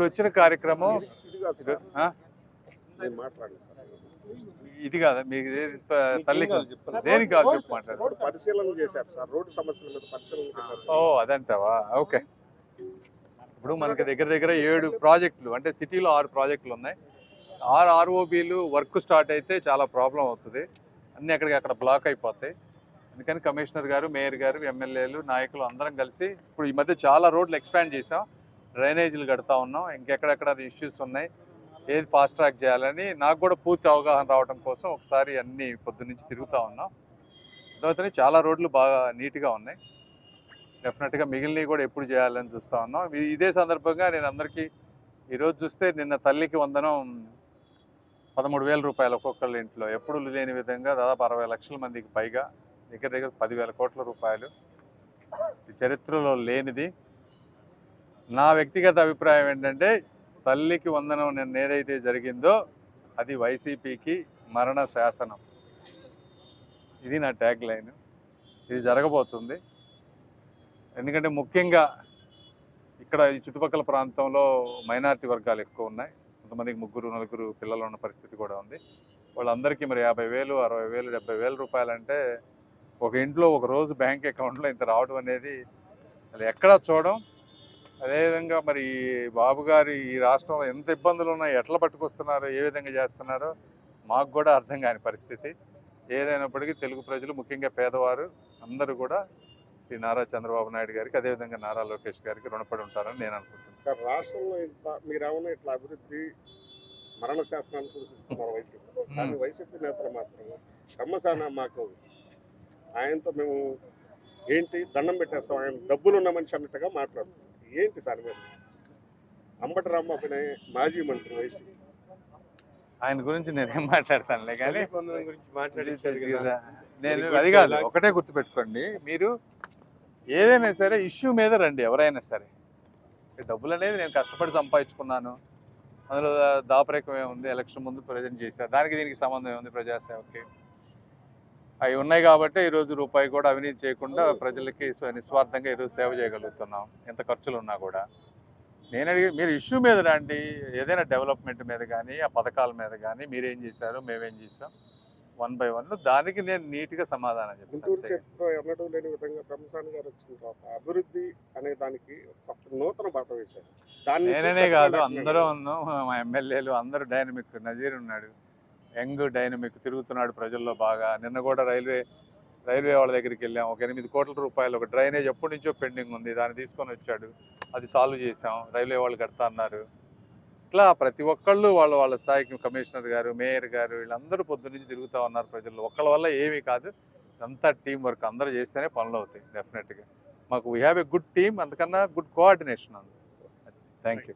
ఇప్పుడు వచ్చిన కార్యక్రమం ఇది కాదు కాదా? మీకు ఏది త- తల్లికి దేనికి కావాలి చెప్పు మాట్లాడు. రోడ్డు పరిశీలన చేశారు సార్. రోడ్డు సమస్యల మీద పరిశీలన చేశారు. ఓ అదంటావా? ఓకే. ఇప్పుడు మనకి దగ్గర దగ్గర ఏడు ప్రాజెక్టులు అంటే సిటీలో ఆరు ప్రాజెక్టులు ఉన్నాయి. ఆరు ఆర్ఓబీలు వర్క్ స్టార్ట్ అయితే చాలా ప్రాబ్లం అవుతుంది. అన్నీ అక్కడికి అక్కడ బ్లాక్ అయిపోతాయి. అందుకని కమిషనర్ గారు మేయర్ గారు ఎమ్మెల్యేలు నాయకులు అందరం కలిసి ఇప్పుడు ఈ మధ్య చాలా రోడ్లు ఎక్స్పాండ్ చేసాం డ్రైనేజీలు కడతా ఉన్నాం. ఇంకెక్కడెక్కడ ఇష్యూస్ ఉన్నాయి ఏది ఫాస్ట్ ట్రాక్ చేయాలని నాకు కూడా పూర్తి అవగాహన రావడం కోసం ఒకసారి అన్ని పొద్దున్నుంచి తిరుగుతూ ఉన్నాం. తర్వాత చాలా రోడ్లు బాగా నీట్గా ఉన్నాయి. డెఫినెట్గా మిగిలినవి కూడా ఎప్పుడు చేయాలని చూస్తూ ఉన్నాం. ఇదే సందర్భంగా నేను అందరికీ ఈరోజు చూస్తే నిన్న తల్లికి వందనం పదమూడు వేల రూపాయలు ఒక్కొక్కళ్ళ ఇంట్లో. ఎప్పుడు లేని విధంగా దాదాపు అరవై లక్షల మందికి పైగా దగ్గర దగ్గర పదివేల కోట్ల రూపాయలు. ఈ చరిత్రలో లేనిది నా వ్యక్తిగత అభిప్రాయం ఏంటంటే తల్లికి వందనం నిన్న ఏదైతే జరిగిందో అది వైసీపీకి మరణ శాసనం. ఇది నా ట్యాగ్ లైన్. ఇది జరగబోతుంది. ఎందుకంటే ముఖ్యంగా ఇక్కడ ఈ చుట్టుపక్కల ప్రాంతంలో మైనారిటీ వర్గాలు ఎక్కువ ఉన్నాయి. కొంతమందికి ముగ్గురు నలుగురు పిల్లలు ఉన్న పరిస్థితి కూడా ఉంది. వాళ్ళందరికీ మరి యాభై వేలు అరవై వేలు డెబ్బై వేల రూపాయలు అంటే ఒక ఇంట్లో ఒక రోజు బ్యాంక్ అకౌంట్లో ఇంత రావడం అనేది అది ఎక్కడా చూడడం అదేవిధంగా మరి బాబు గారు ఈ రాష్ట్రంలో ఎంత ఇబ్బందులు ఉన్నాయి ఎట్లా పట్టుకొస్తున్నారో ఏ విధంగా చేస్తున్నారో మాకు కూడా అర్థం కాని పరిస్థితి. ఏదైనప్పటికీ తెలుగు ప్రజలు ముఖ్యంగా పేదవారు అందరూ కూడా శ్రీ నారా చంద్రబాబు నాయుడు గారికి అదేవిధంగా నారా లోకేష్ గారికి రుణపడి ఉంటారని నేను అనుకుంటున్నాను. సార్ రాష్ట్రంలో ఇంత మీరేమన్నా ఇట్లా అభివృద్ధి మరణ శాసనాలు సూచిస్తున్నారు వైసీపీ? కానీ వైసీపీ నేతలు మాత్రం మాకు ఆయనతో మేము ఏంటి దండం పెట్టేస్తాం? ఆయన డబ్బులు ఉన్న మనిషి అన్నట్టుగా మాట్లాడుతున్నాం ఏంటి దాని మీద అంబటి రాంబాబు అనే మాజీ మంత్రి వైసీపీ ఆయన గురించి నేనేం మాట్లాడతానులే కానీ గురించి మాట్లాడించారు కదా. నేను అది కాదు. ఒకటే గుర్తుపెట్టుకోండి. మీరు ఏదైనా సరే ఇష్యూ మీద రండి ఎవరైనా సరే. డబ్బులు అనేది నేను కష్టపడి సంపాదించుకున్నాను. అందులో దా- దాపరికం ఏముంది? ఎలక్షన్ ముందు ప్రజెంట్ చేశారు. దానికి దీనికి సంబంధం ఏముంది ప్రజాసేవకి? అవి ఉన్నాయి కాబట్టి ఈరోజు రూపాయి కూడా అవినీతి చేయకుండా ప్రజలకి స్వ- నిస్వార్థంగా ఈరోజు సేవ చేయగలుగుతున్నాం. ఎంత ఖర్చులు ఉన్నా కూడా. నేను అడిగి మీరు ఇష్యూ మీద రండి. ఏదైనా డెవలప్మెంట్ మీద కానీ ఆ పథకాల మీద కానీ మీరేం చేశారు మేమేం చేసాం వన్ బై వన్ దానికి నేను నీట్గా సమాధానం గుంటూరు చెప్తాను చరిత్రలో ఎన్నడూ లేని విధంగా బ్రహ్మసాని గారు వచ్చిన తర్వాత అభివృద్ధి అనే దానికి ఒక నూతన బాట వేశారు. దాన్ని నేననే కాదు. అందరూ ఉన్నాం. మా ఎమ్మెల్యేలు అందరూ డైనమిక్ నజీర్ ఉన్నాడు. యంగ్ డైనమిక్ తిరుగుతున్నాడు ప్రజల్లో బాగా. నిన్న కూడా రైల్వే రైల్వే వాళ్ళ దగ్గరికి వెళ్ళాం. ఒక ఎనిమిది కోట్ల రూపాయలు ఒక డ్రైనేజ్ ఎప్పటి నుంచో పెండింగ్ ఉంది. దాన్ని తీసుకొని వచ్చాడు. అది సాల్వ్ చేసాం రైల్వే వాళ్ళు కడతా అన్నారు. ఇట్లా ప్రతి ఒక్కళ్ళు వాళ్ళ వాళ్ళ స్థాయికి కమిషనర్ గారు మేయర్ గారు వీళ్ళందరూ పొద్దున్నుంచి తిరుగుతూ ఉన్నారు ప్రజల్లో. ఒక్కళ్ళ వల్ల ఏమీ కాదు. అంతా టీం వర్క్. అందరూ చేస్తేనే పనులు అవుతాయి డెఫినెట్గా. మాకు we have a good team అందుకన్నా good coordination ఉంది థ్యాంక్ యూ